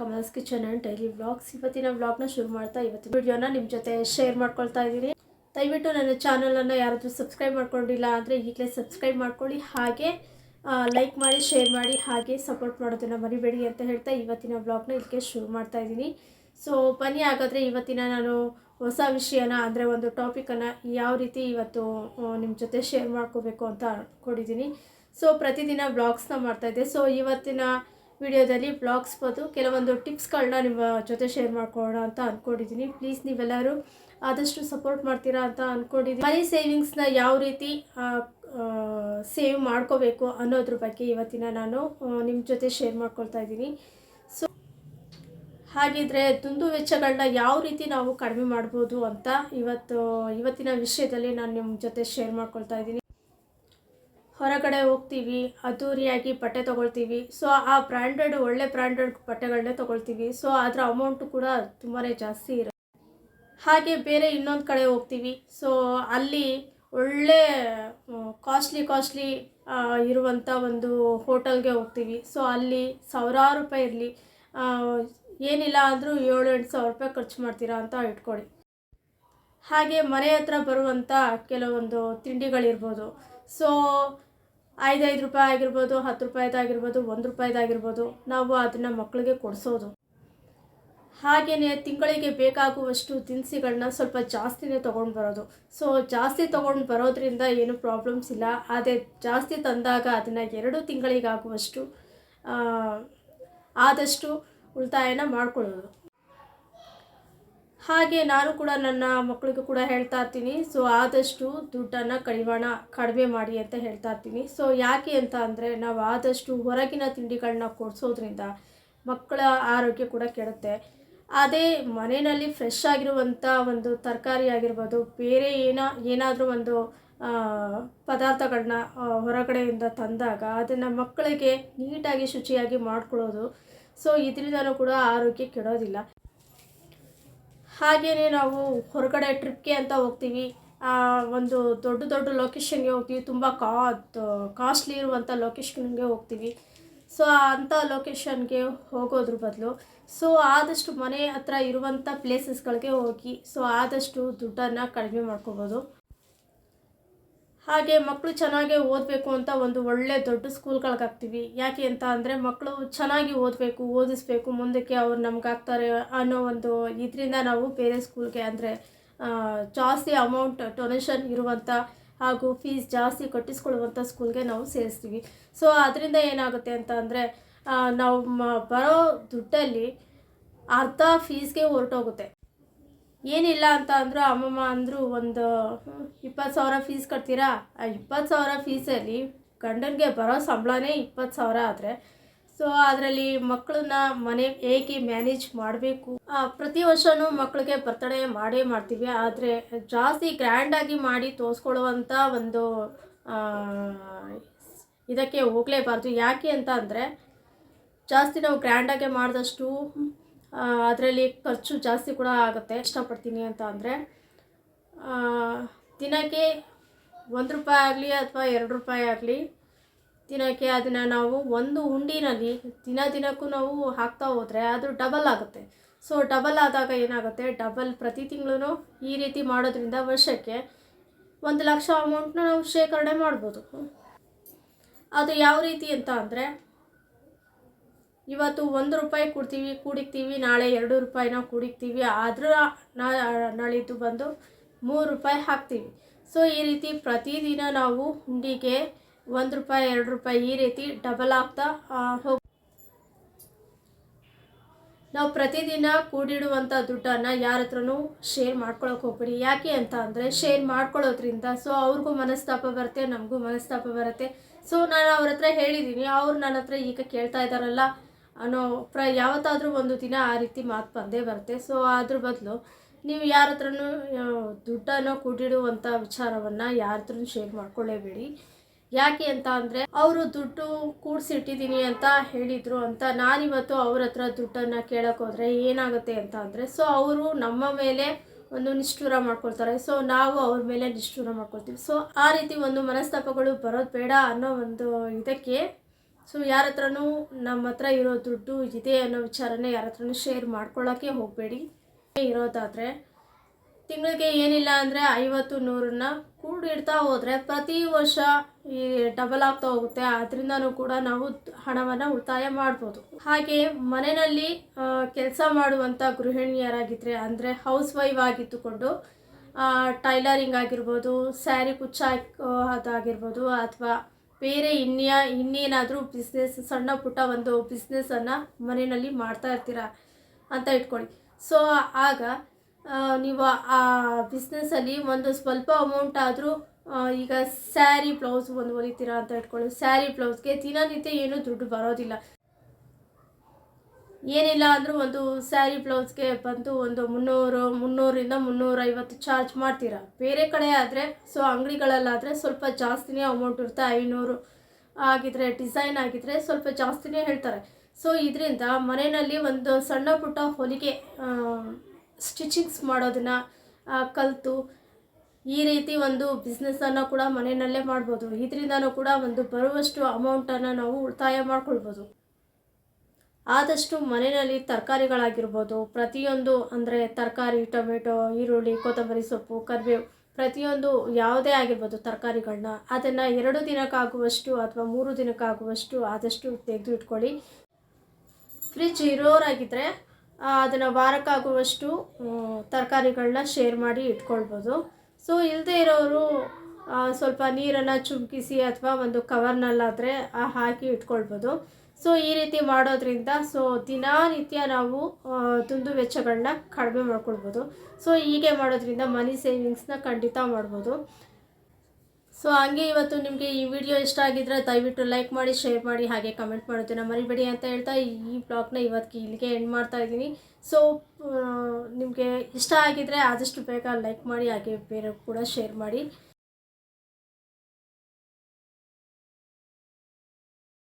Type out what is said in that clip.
Kamal's kitchen and daily vlogs. ಇವತ್ತಿನ ವ್ಲಾಗ್ನ ಶುರು ಮಾಡ್ತಾ ಇವತ್ತಿನ ವಿಡಿಯೋನ ನಿಮ್ಮ ಜೊತೆ ಶೇರ್ ಮಾಡ್ಕೊಳ್ತಾ ಇದ್ದೀನಿ. ದಯವಿಟ್ಟು ನನ್ನ ಚಾನಲನ್ನು ಯಾರಾದರೂ ಸಬ್ಸ್ಕ್ರೈಬ್ ಮಾಡ್ಕೊಂಡಿಲ್ಲ ಅಂದರೆ ಈಗಲೇ ಸಬ್ಸ್ಕ್ರೈಬ್ ಮಾಡ್ಕೊಳ್ಳಿ. ಹಾಗೆ ಲೈಕ್ ಮಾಡಿ ಶೇರ್ ಮಾಡಿ, ಹಾಗೆ ಸಪೋರ್ಟ್ ಮಾಡೋದನ್ನು ಮರಿಬೇಡಿ ಅಂತ ಹೇಳ್ತಾ ಇವತ್ತಿನ ವ್ಲಾಗ್ನ ಇಲ್ಲಿಗೆ ಶುರು ಮಾಡ್ತಾ ಇದ್ದೀನಿ. ಸೊ ಬನ್ನಿ ಹಾಗಾದರೆ ಇವತ್ತಿನ ನಾನು ಹೊಸ ವಿಷಯನ ಅಂದರೆ ಒಂದು ಟಾಪಿಕನ್ನು ಯಾವ ರೀತಿ ಇವತ್ತು ನಿಮ್ಮ ಜೊತೆ ಶೇರ್ ಮಾಡ್ಕೋಬೇಕು ಅಂತ ಅಂದ್ಕೊಂಡಿದ್ದೀನಿ ಸೊ ಪ್ರತಿದಿನ ಬ್ಲಾಗ್ಸ್ನ ಮಾಡ್ತಾಯಿದ್ದೆ ಸೊ ಇವತ್ತಿನ ವಿಡಿಯೋದಲ್ಲಿ ಬ್ಲಾಗ್ಸ್ ಬಂದು ಕೆಲವೊಂದು ಟಿಪ್ಸ್ಗಳನ್ನ ನಿಮ್ಮ ಜೊತೆ ಶೇರ್ ಮಾಡ್ಕೊಳ್ಳೋಣ ಅಂತ ಅಂದ್ಕೊಂಡಿದ್ದೀನಿ ಪ್ಲೀಸ್ ನೀವೆಲ್ಲರೂ ಆದಷ್ಟು ಸಪೋರ್ಟ್ ಮಾಡ್ತೀರಾ ಅಂತ ಅಂದ್ಕೊಂಡಿದ್ದೀನಿ ಮನಿ ಸೇವಿಂಗ್ಸ್ನ ಯಾವ ರೀತಿ ಸೇವ್ ಮಾಡ್ಕೋಬೇಕು ಅನ್ನೋದ್ರ ಬಗ್ಗೆ ಇವತ್ತಿನ ನಾನು ನಿಮ್ಮ ಜೊತೆ ಶೇರ್ ಮಾಡ್ಕೊಳ್ತಾ ಇದ್ದೀನಿ. ಸೊ ಹಾಗಿದ್ರೆ ದುಂದು ವೆಚ್ಚಗಳನ್ನ ಯಾವ ರೀತಿ ನಾವು ಕಡಿಮೆ ಮಾಡ್ಬೋದು ಅಂತ ಇವತ್ತು, ಇವತ್ತಿನ ವಿಷಯದಲ್ಲಿ ನಾನು ನಿಮ್ಮ ಜೊತೆ ಶೇರ್ ಮಾಡ್ಕೊಳ್ತಾ ಇದ್ದೀನಿ. ಹೊರಗಡೆ ಹೋಗ್ತೀವಿ, ಅದ್ದೂರಿಯಾಗಿ ಬಟ್ಟೆ ತೊಗೊಳ್ತೀವಿ. ಸೊ ಆ ಬ್ರ್ಯಾಂಡೆಡ್ ಒಳ್ಳೆ ಬ್ರ್ಯಾಂಡೆಡ್ ಬಟ್ಟೆಗಳನ್ನೇ ತೊಗೊಳ್ತೀವಿ. ಸೊ ಅದರ ಅಮೌಂಟು ಕೂಡ ತುಂಬಾ ಜಾಸ್ತಿ ಇರುತ್ತೆ. ಹಾಗೆ ಬೇರೆ ಇನ್ನೊಂದು ಕಡೆ ಹೋಗ್ತೀವಿ. ಸೊ ಅಲ್ಲಿ ಒಳ್ಳೆ ಕಾಸ್ಟ್ಲಿ ಕಾಸ್ಟ್ಲಿ ಇರುವಂಥ ಒಂದು ಹೋಟೆಲ್ಗೆ ಹೋಗ್ತೀವಿ. ಸೊ ಅಲ್ಲಿ ಸಾವಿರಾರು ರೂಪಾಯಿ ಇರಲಿ. ಏನಿಲ್ಲ ಅಂದರೂ ಏಳು, ಎಂಟು ಸಾವಿರ ರೂಪಾಯಿ ಖರ್ಚು ಮಾಡ್ತೀರಾ ಅಂತ ಇಟ್ಕೊಳ್ಳಿ. ಹಾಗೆ ಮನೆ ಹತ್ರ ಬರುವಂಥ ಕೆಲವೊಂದು ತಿಂಡಿಗಳಿರ್ಬೋದು. ಸೊ ಐದೈದು ರೂಪಾಯಿ ಆಗಿರ್ಬೋದು, ಹತ್ತು ರೂಪಾಯಿದಾಗಿರ್ಬೋದು ಒಂದು ರೂಪಾಯಿದಾಗಿರ್ಬೋದು ನಾವು ಅದನ್ನು ಮಕ್ಕಳಿಗೆ ಕೊಡಿಸೋದು. ಹಾಗೆಯೇ ತಿಂಗಳಿಗೆ ಬೇಕಾಗುವಷ್ಟು ದಿನಸಿಗಳನ್ನ ಸ್ವಲ್ಪ ಜಾಸ್ತಿನೇ ತೊಗೊಂಡು ಬರೋದು. ಸೊ ಜಾಸ್ತಿ ತೊಗೊಂಡು ಬರೋದ್ರಿಂದ ಏನು ಪ್ರಾಬ್ಲಮ್ಸ್ ಇಲ್ಲ. ಅದೇ ಜಾಸ್ತಿ ತಂದಾಗ ಅದನ್ನು ಎರಡು ತಿಂಗಳಿಗಾಗುವಷ್ಟು ಆದಷ್ಟು ಉಳಿತಾಯನ ಮಾಡ್ಕೊಳ್ಳೋದು. ಹಾಗೆ ನಾನು ಕೂಡ ನನ್ನ ಮಕ್ಕಳಿಗೂ ಕೂಡ ಹೇಳ್ತಾ ಇರ್ತೀನಿ. ಸೊ ಆದಷ್ಟು ದುಡ್ಡನ್ನು ಕಡಿವಾಣ, ಕಡಿಮೆ ಮಾಡಿ ಅಂತ ಹೇಳ್ತಾ ಇರ್ತೀನಿ. ಸೊ ಯಾಕೆ ಅಂತ ಅಂದರೆ, ನಾವು ಆದಷ್ಟು ಹೊರಗಿನ ತಿಂಡಿಗಳನ್ನ ಕೊಡಿಸೋದ್ರಿಂದ ಮಕ್ಕಳ ಆರೋಗ್ಯ ಕೂಡ ಕೆಡುತ್ತೆ. ಅದೇ ಮನೆಯಲ್ಲಿ ಫ್ರೆಶ್ ಆಗಿರುವಂಥ ಒಂದು ತರಕಾರಿ ಆಗಿರ್ಬೋದು, ಬೇರೆ ಏನೋ, ಏನಾದರೂ ಒಂದು ಪದಾರ್ಥಗಳನ್ನ ಹೊರಗಡೆಯಿಂದ ತಂದಾಗ ಅದನ್ನು ಮಕ್ಕಳಿಗೆ ನೀಟಾಗಿ ಶುಚಿಯಾಗಿ ಮಾಡ್ಕೊಳ್ಳೋದು. ಸೊ ಇದರಿಂದನೂ ಕೂಡ ಆರೋಗ್ಯ ಕೆಡೋದಿಲ್ಲ. ಹಾಗೆಯೇ ನಾವು ಹೊರಗಡೆ ಟ್ರಿಪ್ಗೆ ಅಂತ ಹೋಗ್ತೀವಿ. ಒಂದು ದೊಡ್ಡ ದೊಡ್ಡ ಲೊಕೇಶನ್ಗೆ ಹೋಗ್ತೀವಿ. ತುಂಬ ಕಾಸ್ಟ್ಲಿ ಇರುವಂಥ ಲೊಕೇಶನ್ಗೆ ಹೋಗ್ತೀವಿ. ಸೊ ಅಂಥ ಲೊಕೇಶನ್ಗೆ ಹೋಗೋದ್ರ ಬದಲು ಸೊ ಆದಷ್ಟು ಮನೆ ಹತ್ರ ಇರುವಂಥ ಪ್ಲೇಸಸ್ಗಳಿಗೆ ಹೋಗಿ ಸೊ ಆದಷ್ಟು ದುಡ್ಡನ್ನು ಕಡಿಮೆ ಮಾಡ್ಕೋಬೋದು. ಹಾಗೆ ಮಕ್ಕಳು ಚೆನ್ನಾಗಿ ಓದಬೇಕು ಅಂತ ಒಂದು ಒಳ್ಳೆ ದೊಡ್ಡ ಸ್ಕೂಲ್ಗಳಿಗೆ ಹಾಕ್ತೀವಿ ಯಾಕೆ ಅಂತ ಅಂದರೆ ಮಕ್ಕಳು ಚೆನ್ನಾಗಿ ಓದಬೇಕು, ಓದಿಸ್ಬೇಕು, ಮುಂದಕ್ಕೆ ಅವ್ರು ನಮ್ಗೆ ಹಾಕ್ತಾರೆ ಅನ್ನೋ ಒಂದು ಇದರಿಂದ ನಾವು ಬೇರೆ ಸ್ಕೂಲ್ಗೆ ಅಂದರೆ ಜಾಸ್ತಿ ಅಮೌಂಟ್ ಡೊನೇಷನ್ ಇರುವಂಥ ಹಾಗೂ ಫೀಸ್ ಜಾಸ್ತಿ ಕಟ್ಟಿಸ್ಕೊಳ್ಳುವಂಥ ಸ್ಕೂಲ್ಗೆ ನಾವು ಸೇರಿಸ್ತೀವಿ. ಸೊ, ಅದರಿಂದ ಏನಾಗುತ್ತೆ ಅಂತ ಅಂದರೆ ನಾವು ಬರೋ ದುಡ್ಡಲ್ಲಿ ಅರ್ಧ ಫೀಸ್ಗೆ ಹೊರಟೋಗುತ್ತೆ. ಏನಿಲ್ಲ ಅಂತ ಅಂದರು ಅಮ್ಮಮ್ಮ ಅಂದರು ಒಂದು ಇಪ್ಪತ್ತು ಸಾವಿರ ಫೀಸ್ ಕಟ್ತೀರಾ? ಆ ಇಪ್ಪತ್ತು ಸಾವಿರ ಫೀಸಲ್ಲಿ ಗಂಡನಿಗೆ ಬರೋ ಸಂಬಳನೇ ಇಪ್ಪತ್ತು ಸಾವಿರ ಆದರೆ. ಸೊ ಅದರಲ್ಲಿ ಮಕ್ಕಳನ್ನ ಮನೆ ಹೇಗೆ ಮ್ಯಾನೇಜ್ ಮಾಡಬೇಕು? ಪ್ರತಿ ವರ್ಷವೂ ಮಕ್ಕಳಿಗೆ ಬರ್ತಡೇ ಮಾಡೇ ಮಾಡ್ತೀವಿ. ಆದರೆ ಜಾಸ್ತಿ ಗ್ರ್ಯಾಂಡಾಗಿ ಮಾಡಿ ತೋರಿಸ್ಕೊಳ್ಳುವಂಥ ಒಂದು ಇದಕ್ಕೆ ಹೋಗಲೇಬಾರ್ದು. ಯಾಕೆ ಅಂತ ಅಂದರೆ ಜಾಸ್ತಿ ನಾವು ಗ್ರ್ಯಾಂಡಾಗೆ ಮಾಡಿದಷ್ಟು ಅದರಲ್ಲಿ ಖರ್ಚು ಜಾಸ್ತಿ ಕೂಡ ಆಗುತ್ತೆ. ಇಷ್ಟಪಡ್ತೀನಿ ಅಂತ ಅಂದರೆ ದಿನಕ್ಕೆ ಒಂದು ರೂಪಾಯಿ ಆಗಲಿ ಅಥವಾ ಎರಡು ರೂಪಾಯಿ ಆಗಲಿ ದಿನಕ್ಕೆ ಅದನ್ನು ನಾವು ಒಂದು ಉಂಡಿನಲ್ಲಿ ದಿನ ದಿನಕ್ಕೂ ನಾವು ಹಾಕ್ತಾ ಹೋದರೆ ಅದು ಡಬಲ್ ಆಗುತ್ತೆ. ಸೊ ಡಬಲ್ ಆದಾಗ ಏನಾಗುತ್ತೆ? ಡಬಲ್ ಪ್ರತಿ ತಿಂಗಳು ಈ ರೀತಿ ಮಾಡೋದ್ರಿಂದ ವರ್ಷಕ್ಕೆ ಒಂದು ಲಕ್ಷ ಅಮೌಂಟ್ನ ನಾವು ಶೇಖರಣೆ ಮಾಡ್ಬೋದು. ಅದು ಯಾವ ರೀತಿ ಅಂತ ಅಂದರೆ ಇವತ್ತು ಒಂದು ರೂಪಾಯಿ ಕೊಡ್ತೀವಿ, ಕೂಡಿಕ್ತೀವಿ, ನಾಳೆ ಎರಡು ರೂಪಾಯಿನ ಕೂಡಿಕ್ತೀವಿ, ಆದರೂ ನಾಳಿದ್ದು ಬಂದು ಮೂರು ರೂಪಾಯಿ ಹಾಕ್ತೀವಿ. ಸೊ ಈ ರೀತಿ ಪ್ರತಿದಿನ ನಾವು ಹುಂಡಿಗೆ ಒಂದು ರೂಪಾಯಿ, ಎರಡು ರೂಪಾಯಿ ಈ ರೀತಿ ಡಬಲ್ ಆಗ್ತಾ ಹೋಗ ನಾವು ಪ್ರತಿದಿನ ಕೂಡಿಡುವಂಥ ದುಡ್ಡನ್ನು ಯಾರ ಹತ್ರನೂ ಶೇರ್ ಮಾಡ್ಕೊಳಕ್ಕೆ ಹೋಗ್ಬೇಡಿ. ಯಾಕೆ ಅಂತ ಅಂದರೆ ಶೇರ್ ಮಾಡ್ಕೊಳ್ಳೋದ್ರಿಂದ ಸೊ ಅವ್ರಿಗೂ ಮನಸ್ತಾಪ ಬರುತ್ತೆ, ನಮಗೂ ಮನಸ್ತಾಪ ಬರುತ್ತೆ. ಸೊ ನಾನು ಅವ್ರ ಹತ್ರ ಹೇಳಿದ್ದೀನಿ ಅವ್ರು ನನ್ನ ಹತ್ರ ಈಗ ಕೇಳ್ತಾ ಇದ್ದಾರಲ್ಲ ಅನ್ನೋ ಪ್ರ, ಯಾವತ್ತಾದರೂ ಒಂದು ದಿನ ಆ ರೀತಿ ಮಾತು ಬಂದೇ ಬರುತ್ತೆ. ಸೊ ಅದ್ರ ಬದಲು ನೀವು ಯಾರ ಹತ್ರನೂ ದುಡ್ಡನ್ನು ಕೂಡಿಡುವಂಥ ವಿಚಾರವನ್ನು ಯಾರ ಹತ್ರನೂ ಶೇರ್ ಮಾಡ್ಕೊಳ್ಳೇಬೇಡಿ. ಯಾಕೆ ಅಂತ ಅಂದರೆ, ಅವರು ದುಡ್ಡು ಕೂಡಿಸಿಟ್ಟಿದ್ದೀನಿ ಅಂತ ಹೇಳಿದರು ಅಂತ ನಾನಿವತ್ತು ಅವ್ರ ಹತ್ರ ದುಡ್ಡನ್ನು ಕೇಳೋಕ್ಕೋದ್ರೆ ಏನಾಗುತ್ತೆ ಅಂತ ಅಂದರೆ ಸೊ ಅವರು ನಮ್ಮ ಮೇಲೆ ಒಂದು ನಿಷ್ಠೂರ ಮಾಡ್ಕೊಳ್ತಾರೆ. ಸೊ ನಾವು ಅವ್ರ ಮೇಲೆ ನಿಷ್ಠೂರ ಮಾಡ್ಕೊಳ್ತೀವಿ. ಸೊ ಆ ರೀತಿ ಒಂದು ಮನಸ್ತಾಪಗಳು ಬರೋದು ಬೇಡ ಅನ್ನೋ ಒಂದು ಇದಕ್ಕೆ ಸೊ ಯಾರ ಹತ್ರನೂ ನಮ್ಮ ಹತ್ರ ಇರೋ ದುಡ್ಡು ಇದೆ ಅನ್ನೋ ವಿಚಾರನೇ ಯಾರ ಹತ್ರನೂ ಶೇರ್ ಮಾಡ್ಕೊಳ್ಳೋಕ್ಕೆ ಹೋಗಬೇಡಿ. ಇರೋದಾದರೆ ತಿಂಗಳಿಗೆ ಏನಿಲ್ಲ ಅಂದರೆ ಐವತ್ತು ನೂರನ್ನ ಕೂಡಿಡ್ತಾ ಹೋದರೆ ಪ್ರತಿ ವರ್ಷ ಈ ಡಬಲ್ ಆಗ್ತಾ ಹೋಗುತ್ತೆ. ಅದರಿಂದನೂ ಕೂಡ ನಾವು ಹಣವನ್ನು ಉಳಿತಾಯ ಮಾಡ್ಬೋದು. ಹಾಗೆ ಮನೆಯಲ್ಲಿ ಕೆಲಸ ಮಾಡುವಂಥ ಗೃಹಿಣಿಯರಾಗಿದ್ದರೆ ಅಂದರೆ ಹೌಸ್ ವೈಫ್ ಆಗಿದ್ದುಕೊಂಡು ಟೈಲರಿಂಗ್ ಆಗಿರ್ಬೋದು ಸ್ಯಾರಿ ಕುಚ್ಚ ಅದಾಗಿರ್ಬೋದು, ಅಥವಾ ಬೇರೆ ಇನ್ಯಾ ಇನ್ನೇನಾದರೂ ಬಿಸ್ನೆಸ್ ಸಣ್ಣ ಪುಟ್ಟ ಒಂದು ಬಿಸ್ನೆಸ್ಸನ್ನು ಮನೆಯಲ್ಲಿ ಮಾಡ್ತಾ ಇರ್ತೀರ ಅಂತ ಇಟ್ಕೊಳ್ಳಿ. ಸೊ ಆಗ ನೀವು ಆ ಬಿಸ್ನೆಸ್ಸಲ್ಲಿ ಒಂದು ಸ್ವಲ್ಪ ಅಮೌಂಟ್ ಆದರೂ ಈಗ ಸ್ಯಾರಿ ಬ್ಲೌಸ್ ಒಂದು ಹೊಲಿತೀರಾ ಅಂತ ಇಟ್ಕೊಳ್ಳಿ. ಸ್ಯಾರಿ ಬ್ಲೌಸ್ಗೆ ದಿನನಿತ್ಯ ಏನೂ ದುಡ್ಡು ಬರೋದಿಲ್ಲ. ಏನಿಲ್ಲ ಅಂದರೂ ಒಂದು ಸ್ಯಾರಿ ಬ್ಲೌಸ್ಗೆ ಬಂದು ಒಂದು ಮುನ್ನೂರು, ಮುನ್ನೂರಿಂದ ಮುನ್ನೂರೈವತ್ತು ಚಾರ್ಜ್ ಮಾಡ್ತೀರಾ? ಬೇರೆ ಕಡೆ ಆದರೆ ಸೊ ಅಂಗಡಿಗಳಲ್ಲಾದರೆ ಸ್ವಲ್ಪ ಜಾಸ್ತಿನೇ ಅಮೌಂಟ್ ಇರುತ್ತೆ, ಐನೂರು ಆಗಿದ್ರೆ ಡಿಸೈನ್ ಆಗಿದ್ರೆ ಸ್ವಲ್ಪ ಜಾಸ್ತಿನೇ ಹೇಳ್ತಾರೆ. ಸೊ ಇದರಿಂದ ಮನೆಯಲ್ಲಿ ಒಂದು ಸಣ್ಣ ಪುಟ್ಟ ಹೊಲಿಗೆ ಸ್ಟಿಚಿಂಗ್ಸ್ ಮಾಡೋದನ್ನು ಕಲಿತು ಈ ರೀತಿ ಒಂದು ಬಿಸ್ನೆಸ್ಸನ್ನು ಕೂಡ ಮನೆಯಲ್ಲೇ ಮಾಡ್ಬೋದು. ಇದರಿಂದನೂ ಕೂಡ ಒಂದು ಬರುವಷ್ಟು ಅಮೌಂಟನ್ನು ನಾವು ಉಳಿತಾಯ ಮಾಡ್ಕೊಳ್ಬೋದು. ಆದಷ್ಟು ಮನೆಯಲ್ಲಿ ತರಕಾರಿಗಳಾಗಿರ್ಬೋದು, ಪ್ರತಿಯೊಂದು ಅಂದರೆ ತರಕಾರಿ, ಟೊಮೆಟೊ, ಈರುಳ್ಳಿ, ಕೊತ್ತಂಬರಿ ಸೊಪ್ಪು, ಕರಿಬೇವು, ಪ್ರತಿಯೊಂದು ಯಾವುದೇ ಆಗಿರ್ಬೋದು ತರಕಾರಿಗಳನ್ನ ಅದನ್ನು ಎರಡು ದಿನಕ್ಕಾಗುವಷ್ಟು ಅಥವಾ ಮೂರು ದಿನಕ್ಕಾಗುವಷ್ಟು ಆದಷ್ಟು ತೆಗೆದು ಇಟ್ಕೊಳ್ಳಿ ಫ್ರಿಜ್ ಇರೋರಾಗಿದ್ದರೆ ಅದನ್ನು ವಾರಕ್ಕಾಗುವಷ್ಟು ತರಕಾರಿಗಳನ್ನ ಶೇರ್ ಮಾಡಿ ಇಟ್ಕೊಳ್ಬೋದು. ಸೊ ಇಲ್ಲದೆ ಇರೋರು ಸ್ವಲ್ಪ ನೀರನ್ನು ಚುಮಕಿಸಿ ಅಥವಾ ಒಂದು ಕವರ್ನಲ್ಲಾದರೆ ಹಾಕಿ ಇಟ್ಕೊಳ್ಬೋದು. ಸೊ ಈ ರೀತಿ ಮಾಡೋದ್ರಿಂದ ಸೊ ದಿನನಿತ್ಯ ನಾವು ತುಂದು ವೆಚ್ಚಗಳನ್ನ ಕಡಿಮೆ ಮಾಡ್ಕೊಳ್ಬೋದು. ಸೊ ಹೀಗೆ ಮಾಡೋದ್ರಿಂದ ಮನಿ ಸೇವಿಂಗ್ಸ್ನ ಖಂಡಿತ ಮಾಡ್ಬೋದು. ಸೊ ಹಂಗೆ ಇವತ್ತು ನಿಮಗೆ ಈ ವಿಡಿಯೋ ಇಷ್ಟ ಆಗಿದ್ರೆ ದಯವಿಟ್ಟು ಲೈಕ್ ಮಾಡಿ, ಶೇರ್ ಮಾಡಿ, ಹಾಗೆ ಕಮೆಂಟ್ ಮಾಡೋದನ್ನ ಮರಿಬೇಡಿ ಅಂತ ಹೇಳ್ತಾ ಈ ಬ್ಲಾಗ್ನ ಇವತ್ತಿಗೆ ಇಲ್ಲಿಗೆ ಎಂಡ್ ಮಾಡ್ತಾ ಇದ್ದೀನಿ. ಸೊ ನಿಮಗೆ ಇಷ್ಟ ಆಗಿದ್ರೆ ಆದಷ್ಟು ಬೇಗ ಲೈಕ್ ಮಾಡಿ, ಹಾಗೆ ಬೇರೆ ಕೂಡ ಶೇರ್ ಮಾಡಿ.